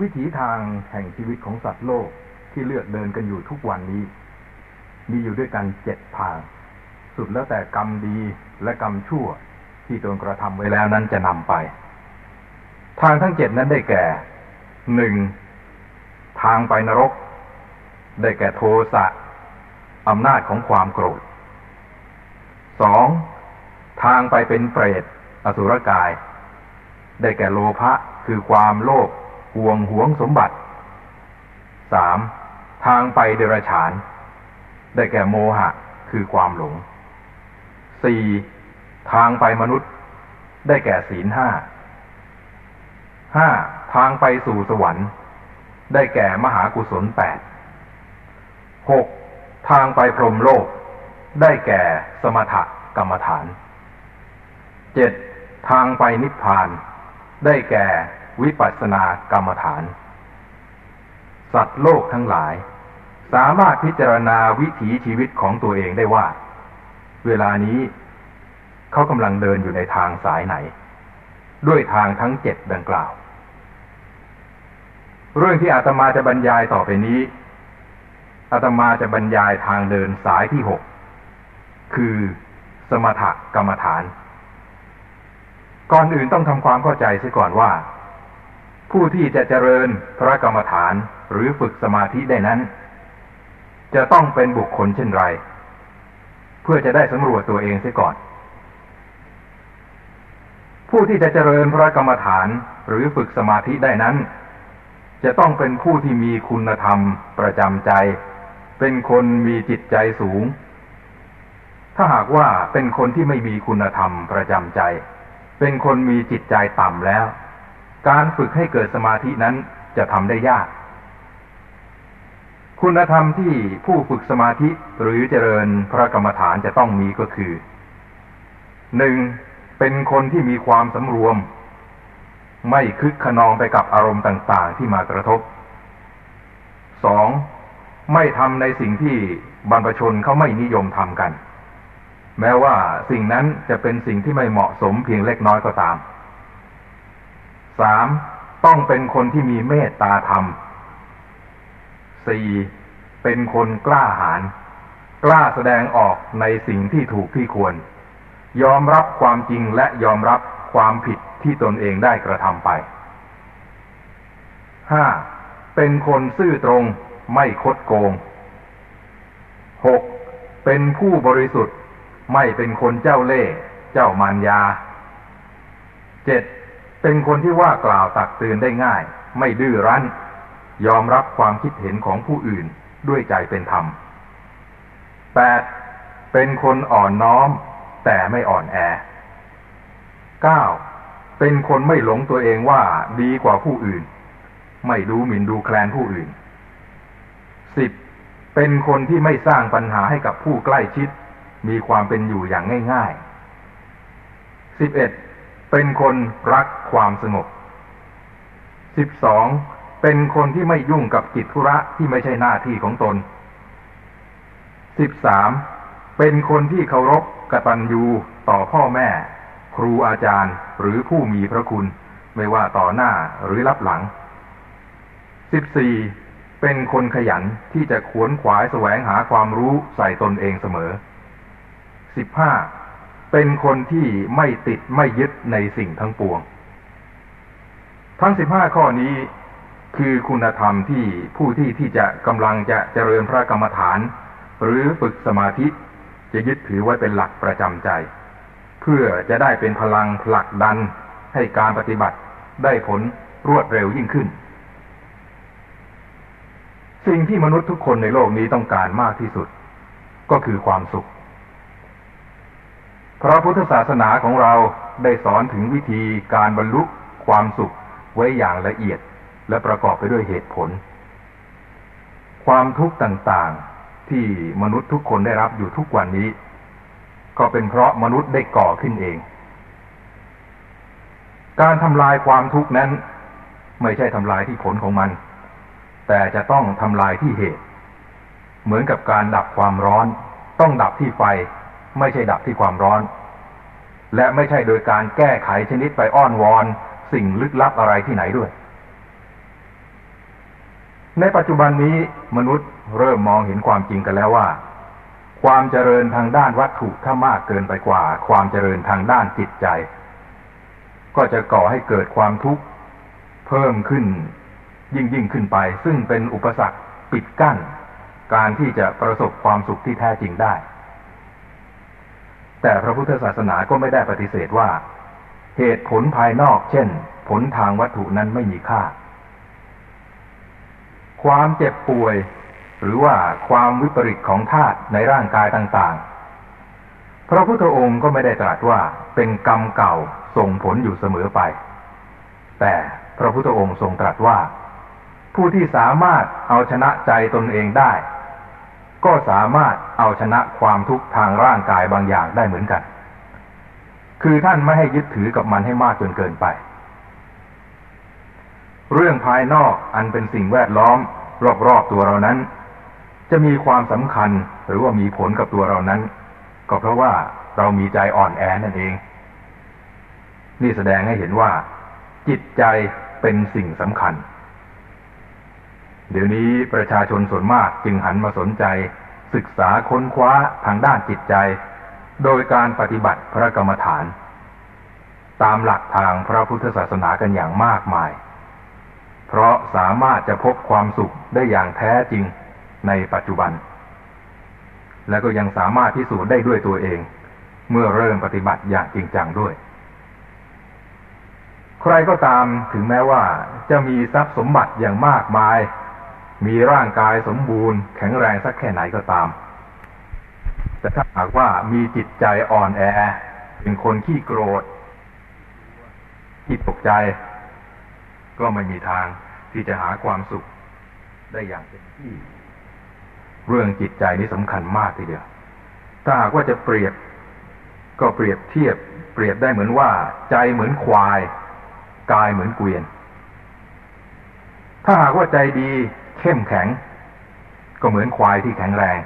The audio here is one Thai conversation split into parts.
วิถีทางแห่งชีวิตของสัตว์โลกที่เลือกเดินกันอยู่ทุกวันนี้ มีอยู่ด้วยกันเจ็ดทาง สุดแล้วแต่กรรมดีและกรรมชั่ว ที่ตนกระทำไว้แล้วนั้นจะนำไป ทางทั้งเจ็ดนั้นได้แก่หนึ่งทางไปนรก ได้แก่โทสะอำนาจของความโกรธสองทางไปเป็นเปรตอสุรกาย ได้แก่โลภะคือความโลภ ห่วงหวงสมบัติสามทางไปเดรัจฉาน ได้แก่โมหะคือความหลงสี่ทางไปมนุษย์ ได้แก่ศีลห้าห้าทางไปสู่สวรรค์ ได้แก่มหากุศลแปดหกทางไปพรหมโลก ได้แก่สมถกรรมฐานเจ็ดทางไปนิพพาน ได้แก่ วิปัสสนากรรมฐาน สัตว์โลกทั้งหลาย สามารถพิจารณาวิถีชีวิตของตัวเองได้ว่า เวลานี้เขากำลังเดินอยู่ในทางสายไหน ด้วยทางทั้งเจ็ดดังกล่าว เรื่องที่อาตมาจะบรรยายต่อไปนี้อาตมาจะบรรยายทางเดินสายที่หกคือสมถกรรมฐาน ก่อนอื่นต้องทำความเข้าใจเสียก่อนว่า ผู้ที่จะเจริญพระกรรมฐานหรือฝึกสมาธิได้นั้น จะต้องเป็นบุคคลเช่นไร เพื่อจะได้สำรวจตัวเองเสียก่อน ผู้ที่จะเจริญพระกรรมฐานหรือฝึกสมาธิได้นั้น จะต้องเป็นผู้ที่มีคุณธรรมประจำใจ เป็นคนมีจิตใจสูง ถ้าหากว่าเป็นคนที่ไม่มีคุณธรรมประจำใจ เป็นคนมีจิตใจต่ำแล้ว การฝึกให้เกิดสมาธินั้นจะทำได้ยาก คุณธรรมที่ผู้ฝึกสมาธิหรือเจริญพระกรรมฐานจะต้องมีก็คือหนึ่งเป็นคนที่มีความสำรวม ไม่คึกขนองไปกับอารมณ์ต่างๆที่มากระทบสองไม่ทำในสิ่งที่บรรพชนเขาไม่นิยมทำกัน แม้ว่าสิ่งนั้นจะเป็นสิ่งที่ไม่เหมาะสมเพียงเล็กน้อยก็ตาม สามต้องเป็นคนที่มีเมตตาธรรมสี่เป็นคนกล้าหาญกล้าแสดงออกในสิ่งที่ถูกที่ควร ยอมรับความจริงและยอมรับความผิดที่ตนเองได้กระทำไปห้าเป็นคนซื่อตรงไม่คดโกงหกเป็นผู้บริสุทธิ์ ไม่เป็นคนเจ้าเล่ห์เจ้ามารยาเจ็ด เป็นคนที่ว่ากล่าวตักเตือนได้ง่าย ไม่ดื้อรั้น ยอมรับความคิดเห็นของผู้อื่นด้วยใจเป็นธรรมแปดเป็นคนอ่อนน้อม แต่ไม่อ่อนแอเก้าเป็นคนไม่หลงตัวเองว่าดีกว่าผู้อื่น ไม่ดูหมิ่นดูแคลนผู้อื่นสิบเป็นคนที่ไม่สร้างปัญหาให้กับผู้ใกล้ชิด มีความเป็นอยู่อย่างง่ายๆสิบ เป็นคนรักความสงบสิบสองเป็นคนที่ไม่ยุ่งกับกิจธุระที่ไม่ใช่หน้าที่ของตนสิบสามเป็นคนที่เคารพกตัญญูต่อพ่อแม่ ครูอาจารย์หรือผู้มีพระคุณ ไม่ว่าต่อหน้าหรือรับหลังสิบสี่เป็นคนขยันที่จะขวนขวายแสวงหาความรู้ใส่ตนเองเสมอสิบห้า เป็นคนที่ไม่ติดไม่ยึดในสิ่งทั้งปวง ทั้งสิบห้าข้อนี้คือคุณธรรมที่ผู้ที่ที่จะกำลังจะเจริญพระกรรมฐาน หรือฝึกสมาธิจะยึดถือไว้เป็นหลักประจำใจ เพื่อจะได้เป็นพลังผลักดันให้การปฏิบัติได้ผลรวดเร็วยิ่งขึ้น สิ่งที่มนุษย์ทุกคนในโลกนี้ต้องการมากที่สุด ก็คือความสุข พระพุทธศาสนาของเราได้สอนถึงวิธีการบรรลุความสุขไว้อย่างละเอียดและประกอบไปด้วยเหตุผล ความทุกข์ต่างๆที่มนุษย์ทุกคนได้รับอยู่ทุกวันนี้ ก็เป็นเพราะมนุษย์ได้ก่อขึ้นเอง การทำลายความทุกข์นั้น ไม่ใช่ทำลายที่ผลของมัน แต่จะต้องทำลายที่เหตุ เหมือนกับการดับความร้อน ต้องดับที่ไฟ ไม่ใช่ดับที่ความร้อน และไม่ใช่โดยการแก้ไขชนิดไปอ้อนวอน สิ่งลึกลับอะไรที่ไหนด้วย ในปัจจุบันนี้มนุษย์เริ่มมองเห็นความจริงกันแล้วว่า ความเจริญทางด้านวัตถุถ้ามากเกินไปกว่า ความเจริญทางด้านจิตใจ ก็จะก่อให้เกิดความทุกข์เพิ่มขึ้น ยิ่งยิ่งขึ้นไป ซึ่งเป็นอุปสรรคปิดกั้น การที่จะประสบความสุขที่แท้จริงได้ แต่พระพุทธศาสนาก็ไม่ได้ปฏิเสธว่า เหตุผลภายนอก เช่น ผลทางวัตถุนั้นไม่มีค่า ความเจ็บป่วย หรือว่าความวิปริตของธาตุในร่างกายต่างๆ พระพุทธองค์ก็ไม่ได้ตรัสว่าเป็นกรรมเก่าส่งผลอยู่เสมอไป แต่พระพุทธองค์ทรงตรัสว่า ผู้ที่สามารถเอาชนะใจตนเองได้ ก็สามารถเอาชนะความทุกข์ทางร่างกายบางอย่างได้เหมือนกัน คือท่านไม่ให้ยึดถือกับมันให้มากจนเกินไป เรื่องภายนอกอันเป็นสิ่งแวดล้อม รอบๆตัวเรานั้น จะมีความสำคัญหรือว่ามีผลกับตัวเรานั้น ก็เพราะว่าเรามีใจอ่อนแอนั่นเอง นี่แสดงให้เห็นว่า จิตใจเป็นสิ่งสำคัญ เดี๋ยวนี้ประชาชนส่วนมากจึงหันมาสนใจ ศึกษาค้นคว้าทางด้านจิตใจ โดยการปฏิบัติพระกรรมฐาน ตามหลักทางพระพุทธศาสนากันอย่างมากมาย เพราะสามารถจะพบความสุขได้อย่างแท้จริงในปัจจุบัน และก็ยังสามารถพิสูจน์ได้ด้วยตัวเอง เมื่อเริ่มปฏิบัติอย่างจริงจังด้วย ใครก็ตามถึงแม้ว่าจะมีทรัพย์สมบัติอย่างมากมาย มีร่างกายสมบูรณ์ แข็งแรงสักแค่ไหนก็ตาม แต่ถ้าหากว่ามีจิตใจอ่อนแอ เป็นคนขี้โกรธขี้ตกใจ ก็ไม่มีทางที่จะหาความสุขได้อย่างเต็มที่ เรื่องจิตใจนี้สำคัญมากทีเดียว ถ้าหากว่าจะเปรียบ ก็เปรียบเทียบ เปรียบได้เหมือนว่า ใจเหมือนควาย กายเหมือนเกวียน ถ้าหากว่าใจดี เข้มแข็ง ก็เหมือนควายที่แข็งแรง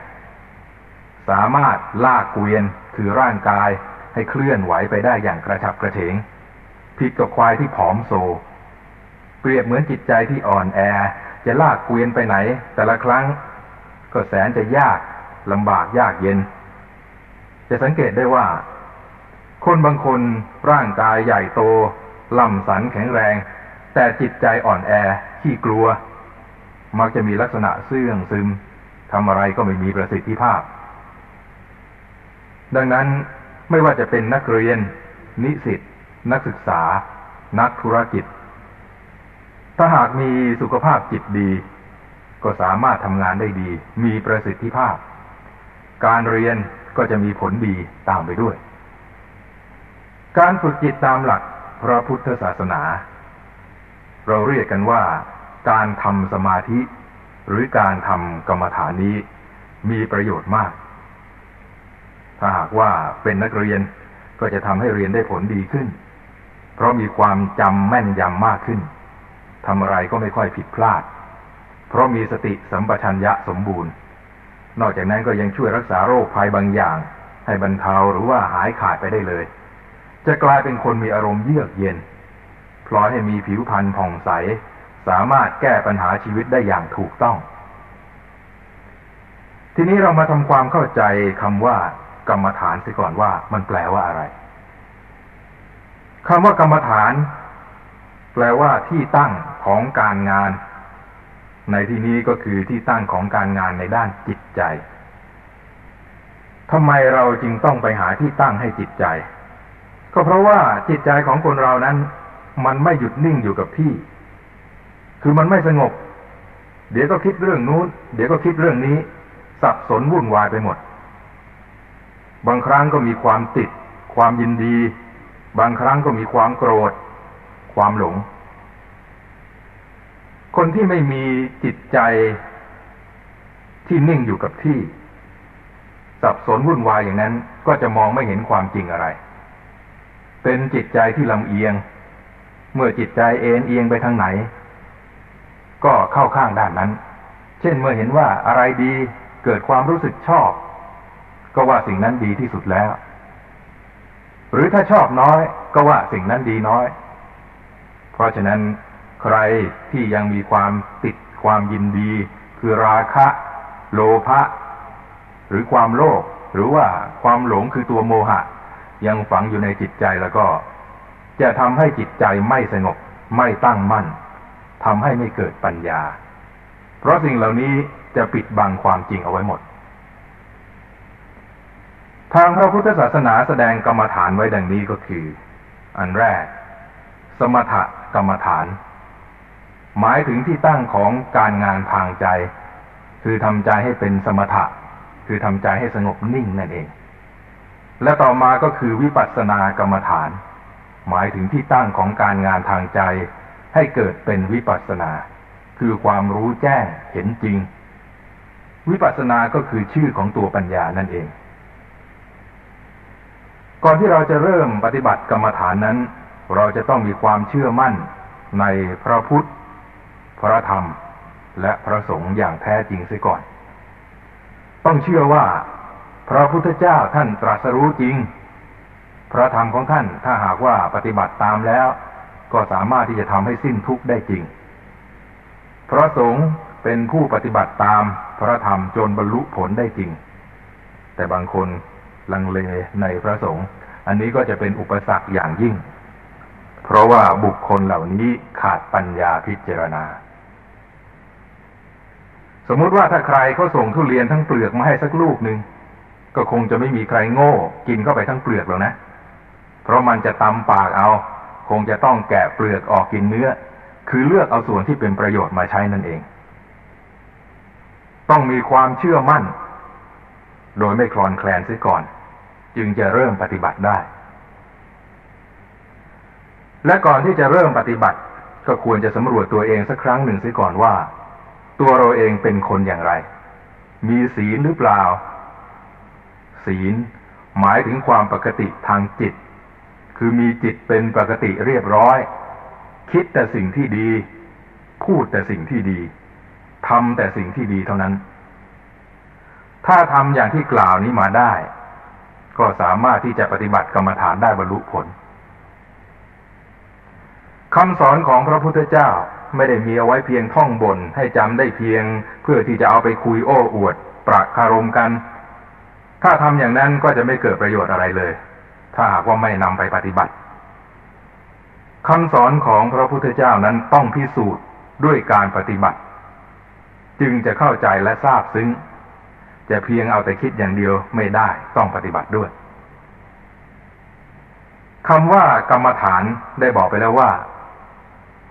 สามารถลากเกวียนคือร่างกายให้เคลื่อนไหวไปได้อย่างกระฉับกระเฉงผิดกับควายที่ผอมโซ เปรียบเหมือนจิตใจที่อ่อนแอ จะลากเกวียนไปไหน แต่ละครั้ง ก็แสนจะยากลำบากยากเย็น จะสังเกตได้ว่า คนบางคนร่างกายใหญ่โตล่ำสันแข็งแรง แต่จิตใจอ่อนแอขี้กลัว มักจะมีลักษณะเสื่องซึมทำอะไรก็ไม่มีประสิทธิภาพ ดังนั้นไม่ว่าจะเป็นนักเรียน นิสิต นักศึกษา นักธุรกิจ ถ้าหากมีสุขภาพจิตดี ก็สามารถทำงานได้ดี มีประสิทธิภาพ การเรียนก็จะมีผลดีตามไปด้วย การฝึกจิตตามหลักพระพุทธศาสนา เราเรียกกันว่า การทำสมาธิ หรือการทำกรรมฐานนี้มีประโยชน์มาก ถ้าหากว่าเป็นนักเรียนก็จะทำให้เรียนได้ผลดีขึ้น เพราะมีความจำแม่นยำมากขึ้นทำอะไรก็ไม่ค่อยผิดพลาด เพราะมีสติสัมปชัญญะสมบูรณ์ นอกจากนั้นก็ยังช่วยรักษาโรคภัยบางอย่าง ให้บรรเทาหรือว่าหายขาดไปได้เลย จะกลายเป็นคนมีอารมณ์เยือกเย็นพลอยให้มีผิวพรรณผ่องใส สามารถแก้ปัญหาชีวิตได้อย่างถูกต้อง ทีนี้เรามาทำความเข้าใจคำว่ากรรมฐานสิก่อนว่ามันแปลว่าอะไรคำว่ากรรมฐาน แปลว่าที่ตั้งของการงาน ในที่นี้ก็คือที่ตั้งของการงานในด้านจิตใจทำไมเราจึงต้องไปหาที่ตั้งให้จิตใจ ก็เพราะว่าจิตใจของคนเรานั้น มันไม่หยุดนิ่งอยู่กับที่ คือมันไม่สงบ เดี๋ยวก็คิดเรื่องนู้น เดี๋ยวก็คิดเรื่องนี้ สับสนวุ่นวายไปหมด บางครั้งก็มีความติด ความยินดี บางครั้งก็มีความโกรธ ความหลง คนที่ไม่มีจิตใจที่นิ่งอยู่กับที่ สับสนวุ่นวายอย่างนั้น ก็จะมองไม่เห็นความจริงอะไร เป็นจิตใจที่ลำเอียง เมื่อจิตใจเอ็นเอียงไปทางไหน ก็เข้าข้างด้านนั้น เช่นเมื่อเห็นว่าอะไรดีเกิดความรู้สึกชอบ ก็ว่าสิ่งนั้นดีที่สุดแล้ว หรือถ้าชอบน้อยก็ว่าสิ่งนั้นดีน้อย เพราะฉะนั้นใครที่ยังมีความติดความยินดี คือราคะ โลภะหรือความโลภหรือว่าความหลงคือตัวโมหะ ยังฝังอยู่ในจิตใจแล้วก็ จะทำให้จิตใจไม่สงบไม่ตั้งมั่น ทำให้ไม่เกิดปัญญา เพราะสิ่งเหล่านี้จะปิดบังความจริงเอาไว้หมด ทางพระพุทธศาสนาแสดงกรรมฐานไว้ดังนี้ก็คือ อันแรก สมถกรรมฐาน หมายถึงที่ตั้งของการงานทางใจ คือทำใจให้เป็นสมถะ คือทำใจให้สงบนิ่งนั่นเอง และต่อมาก็คือวิปัสสนากรรมฐาน หมายถึงที่ตั้งของการงานทางใจ ให้เกิดเป็นวิปัสสนา คือความรู้แจ้งเห็นจริง วิปัสสนาก็คือชื่อของตัวปัญญานั่นเอง ก่อนที่เราจะเริ่มปฏิบัติกรรมฐานนั้น เราจะต้องมีความเชื่อมั่นในพระพุทธ พระธรรม และพระสงฆ์อย่างแท้จริงเสียก่อน ต้องเชื่อว่าพระพุทธเจ้าท่านตรัสรู้จริง พระธรรมของท่านถ้าหากว่าปฏิบัติตามแล้ว ก็สามารถที่จะทำให้สิ้นทุกข์ได้จริง พระสงฆ์เป็นผู้ปฏิบัติตามพระธรรมจนบรรลุผลได้จริง แต่บางคนลังเลในพระสงฆ์อันนี้ก็จะเป็นอุปสรรคอย่างยิ่ง เพราะว่าบุคคลเหล่านี้ขาดปัญญาพิจารณา สมมุติว่าถ้าใครเขาส่งทุเรียนทั้งเปลือกมาให้สักลูกหนึ่งก็คงจะไม่มีใครโง่ กินเข้าไปทั้งเปลือกหรอกนะ เพราะมันจะตำปากเอา คงจะต้องแกะเปลือกออกกินเนื้อ คือเลือกเอาส่วนที่เป็นประโยชน์มาใช้นั่นเอง ต้องมีความเชื่อมั่น โดยไม่คลอนแคลนเสียก่อน จึงจะเริ่มปฏิบัติได้ และก่อนที่จะเริ่มปฏิบัติ ก็ควรจะสำรวจตัวเองสักครั้งหนึ่งเสียก่อนว่า ตัวเราเองเป็นคนอย่างไร มีศีลหรือเปล่า ศีลหมายถึงความปกติทางจิต คือมีจิตเป็นปกติเรียบร้อย คิดแต่สิ่งที่ดี พูดแต่สิ่งที่ดีทำแต่สิ่งที่ดีเท่านั้น ถ้าทำอย่างที่กล่าวนี้มาได้ ก็สามารถที่จะปฏิบัติกรรมฐานได้บรรลุผลคำสอนของพระพุทธเจ้าไม่ได้มีเอาไว้เพียงท่องบนให้จำได้เพียง เพื่อที่จะเอาไปคุยโอ้อวด ประคารมกัน ถ้าทำอย่างนั้นก็จะไม่เกิดประโยชน์อะไรเลย ถ้าหากว่าไม่นำไปปฏิบัติคำสอนของพระพุทธเจ้านั้นต้องพิสูจน์ด้วยการปฏิบัติ จึงจะเข้าใจและทราบซึ้ง จะเพียงเอาแต่คิดอย่างเดียวไม่ได้ต้องปฏิบัติด้วยคำว่ากรรมฐานได้บอกไปแล้วว่า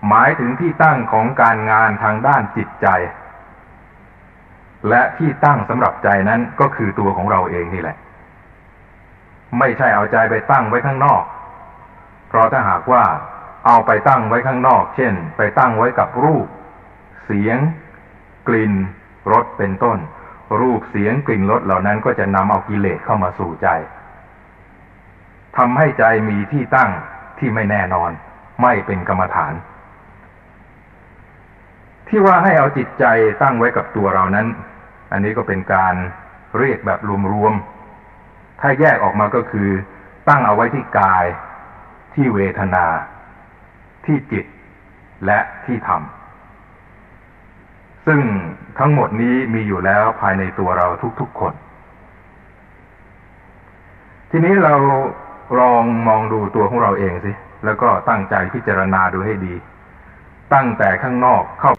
หมายถึงที่ตั้งของการงานทางด้านจิตใจ และที่ตั้งสำหรับใจนั้นก็คือตัวของเราเองนี่แหละ ไม่ใช่เอาใจไปตั้งไว้ข้างนอก เพราะถ้าหากว่าเอาไปตั้งไว้ข้างนอก เช่น ไปตั้งไว้กับรูป เสียง กลิ่นรสเป็นต้น รูปเสียงกลิ่นรสเหล่านั้นก็จะนำเอากิเลสเข้ามาสู่ใจทำให้ใจมีที่ตั้งที่ไม่แน่นอน ไม่เป็นกรรมฐาน ที่ว่าให้เอาจิตใจตั้งไว้กับตัวเรานั้น อันนี้ก็เป็นการเรียกแบบรวมๆ ถ้าแยกออกมาก็คือตั้งเอาไว้ที่กายที่เวทนา ที่จิต และที่ธรรม ซึ่งทั้งหมดนี้มีอยู่แล้วภายในตัวเราทุกๆคน ทีนี้เราลองมองดูตัวของเราเองสิ แล้วก็ตั้งใจพิจารณาดูให้ดี ตั้งแต่ข้างนอกเข้า